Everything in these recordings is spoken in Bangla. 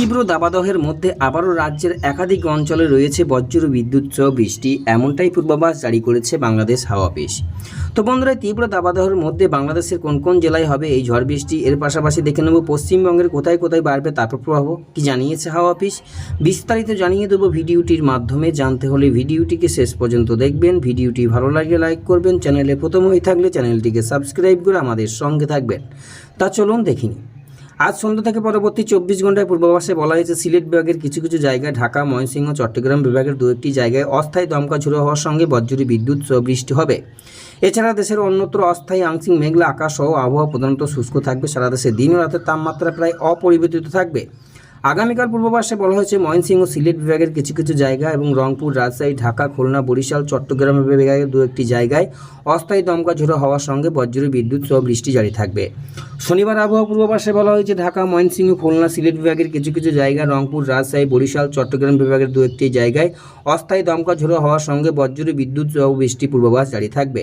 তীব্র দাবাদহের মধ্যে আবারও রাজ্যের একাধিক অঞ্চলে রয়েছে বজ্র বিদ্যুৎ সহ বৃষ্টি, এমনটাই পূর্বাভাস জারি করেছে বাংলাদেশ হাওয়া অফিস। তো বন্ধুরা তীব্র দাবাদহের মধ্যে বাংলাদেশের কোন কোন জেলায় হবে এই ঝড় বৃষ্টি? এর পাশাপাশি দেখে নেব পশ্চিমবঙ্গের কোথায় কোথায় বাড়বে তাপের প্রবাহ কি জানিয়েছে হাওয়া অফিস। বিস্তারিত জানিয়ে দেবো ভিডিওটির মাধ্যমে। জানতে হলে ভিডিওটিকে শেষ পর্যন্ত দেখবেন। ভিডিওটি ভালো লাগলে লাইক করবেন। চ্যানেলে প্রথম হয়ে থাকলে চ্যানেলটিকে সাবস্ক্রাইব করে আমাদের সঙ্গে থাকবেন। তা চলুন দেখিনি আজ সন্ধ্যা থেকে পরবর্তী চব্বিশ ঘন্টায় পূর্বাভাসে বলা হয়েছে, সিলেট বিভাগের কিছু কিছু জায়গায় ঢাকা, ময়মনসিংহ, চট্টগ্রাম বিভাগের দু একটি জায়গায় অস্থায়ী দমকা ঝুড়ো হওয়ার সঙ্গে বজ্রী বিদ্যুৎ সহ বৃষ্টি হবে। এছাড়া দেশের অন্যত্র অস্থায়ী আংশিক মেঘলা আকাশ সহ আবহাওয়া প্রধানত শুষ্ক থাকবে। সারা দেশে দিন ও রাতের তাপমাত্রা প্রায় অপরিবর্তিত থাকবে। আগামীকাল পূর্বাভাসে বলা হয়েছে ময়মনসিংহ সিলেট বিভাগের কিছু কিছু জায়গা এবং রংপুর, রাজশাহী, ঢাকা, খুলনা, বরিশাল, চট্টগ্রাম বিভাগের দু একটি জায়গায় অস্থায়ী দমকা ঝোড়ো হওয়ার সঙ্গে বজ্রী, বিদ্যুৎ সহ বৃষ্টি জারি থাকবে। শনিবার আবহাওয়া পূর্বাভাসে বলা হয়েছে ঢাকা, ময়মনসিংহ, খুলনা, সিলেট বিভাগের কিছু কিছু জায়গা, রংপুর, রাজশাহী, বরিশাল, চট্টগ্রাম বিভাগের দু একটি জায়গায় অস্থায়ী দমকা ঝোড়ো হওয়ার সঙ্গে বজ্রী, বিদ্যুৎ সহ বৃষ্টি পূর্বাভাস জারি থাকবে।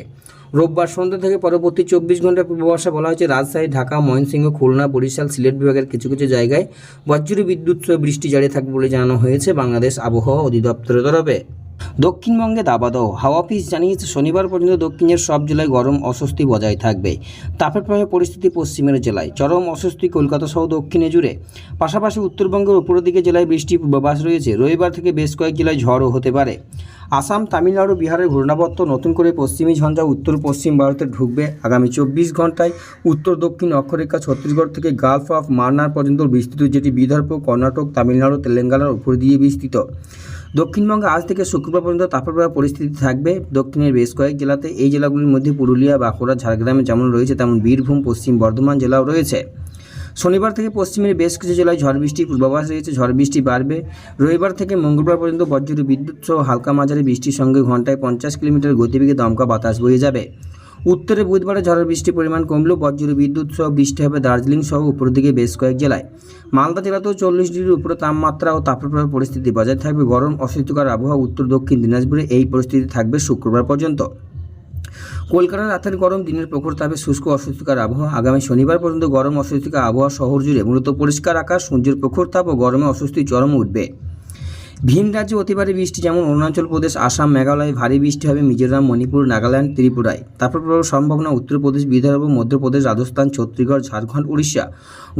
রোববার সন্ধ্যা থেকে পরবর্তী চব্বিশ ঘণ্টার পূর্বাভাসে বলা হয়েছে। রাজশাহী, ঢাকা, ময়মনসিংহ, খুলনা, বরিশাল, সিলেট বিভাগের কিছু কিছু জায়গায় বজ্রী বিদ্যুৎ সহ বৃষ্টি জারি থাকবে বলে জানানো হয়েছে বাংলাদেশ আবহাওয়া অধিদপ্তরের তরফে। দক্ষিণবঙ্গে দাবাদহ। হাওয়া অফিস জানিয়েছে, শনিবার পর্যন্ত দক্ষিণের সব জেলায় গরম অস্বস্তি বজায় থাকবে। তাপের প্রভাবে পরিস্থিতি পশ্চিমের জেলায়। চরম অস্বস্তি কলকাতা সহ দক্ষিণে জুড়ে। পাশাপাশি উত্তরবঙ্গের উপরের দিকে জেলায় বৃষ্টির পূর্বাভাস রয়েছে। রবিবার থেকে বেশ কয়েক জেলায় ঝড়ও হতে পারে। আসাম, তামিলনাড়ু, বিহারের ঘূর্ণাবর্ত নতুন করে পশ্চিমী ঝঞ্ঝা উত্তর পশ্চিম ভারতে ঢুকবে আগামী চব্বিশ ঘন্টায় উত্তর দক্ষিণ অক্ষরেখা ছত্তিশগড় থেকে গালফ অফ মান্নার পর্যন্ত বিস্তৃত যেটি বিদর্ভ, কর্ণাটক, তামিলনাড়ু, তেলেঙ্গানার উপর দিয়ে বিস্তৃত। দক্ষিণবঙ্গে আজ থেকে শুক্রবার পর্যন্ত তাপপ্রবাহ পরিস্থিতি থাকবে। দক্ষিণের বেশ কয়েক জেলাতে এই জেলাগুলির মধ্যে পুরুলিয়া, বাঁকুড়া, ঝাড়গ্রামে যেমন রয়েছে, তেমন বীরভূম, পশ্চিম বর্ধমান জেলাও রয়েছে। শনিবার থেকে পশ্চিমের বেশ কিছু জেলায় ঝড় বৃষ্টির পূর্বাভাস রয়েছে, ঝড় বৃষ্টি বাড়বে। রবিবার থেকে মঙ্গলবার পর্যন্ত বজ্র, বিদ্যুৎ সহ হালকা মাঝারি বৃষ্টির সঙ্গে ঘন্টায় পঞ্চাশ কিলোমিটার গতিবেগে দমকা বাতাস বয়ে যাবে। উত্তরে বুধবারে ঝড়ের বৃষ্টির পরিমাণ কমলেও বজ্র, বিদ্যুৎ সহ বৃষ্টি হবে দার্জিলিং সহ উপর দিকে বেশ কয়েক জেলায়। মালদা জেলাতেও চল্লিশ ডিগ্রির উপরে তাপমাত্রা ও তাপপ্রবাহ পরিস্থিতি বজায় থাকবে। গরম, অস্বস্তিকর আবহাওয়া উত্তর, দক্ষিণ দিনাজপুরে এই পরিস্থিতি থাকবে শুক্রবার পর্যন্ত। কলকাতার রাতের গরম, দিনের প্রখর তাপে শুষ্ক, অস্বস্তিকর আবহাওয়া। আগামী শনিবার পর্যন্ত গরম, অস্বস্তিকর আবহাওয়া শহর জুড়ে মূলত পরিষ্কার আকাশ, সূর্যের প্রখর তাপ ও গরমে অস্বস্তি, চরম উঠবে। ভিন রাজ্যে অতিবারে বৃষ্টি, যেমন অরুণাচল প্রদেশ, আসাম, মেঘালয়, ভারী বৃষ্টি হবে মিজোরাম, মণিপুর, নাগাল্যান্ড, ত্রিপুরায়। তারপর সম্ভাবনা উত্তরপ্রদেশ বিদর্ভ, মধ্যপ্রদেশ, রাজস্থান, ছত্তিশগড়, ঝাড়খণ্ড, উড়িষ্যা।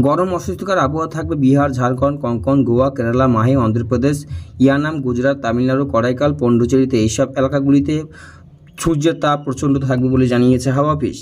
গরম, অস্বস্তিকর আবহাওয়া থাকবে বিহার, ঝাড়খণ্ড, কঙ্কন, গোয়া, কেরালা, মাহে, অন্ধ্রপ্রদেশ, ইয়ানাম, গুজরাট, তামিলনাড়ু কড়াইকাল পন্ডুচেরিতে, এইসব এলাকাগুলিতে সূর্যের তাপ প্রচণ্ড থাকবে বলে জানিয়েছে হাওয়া অফিস।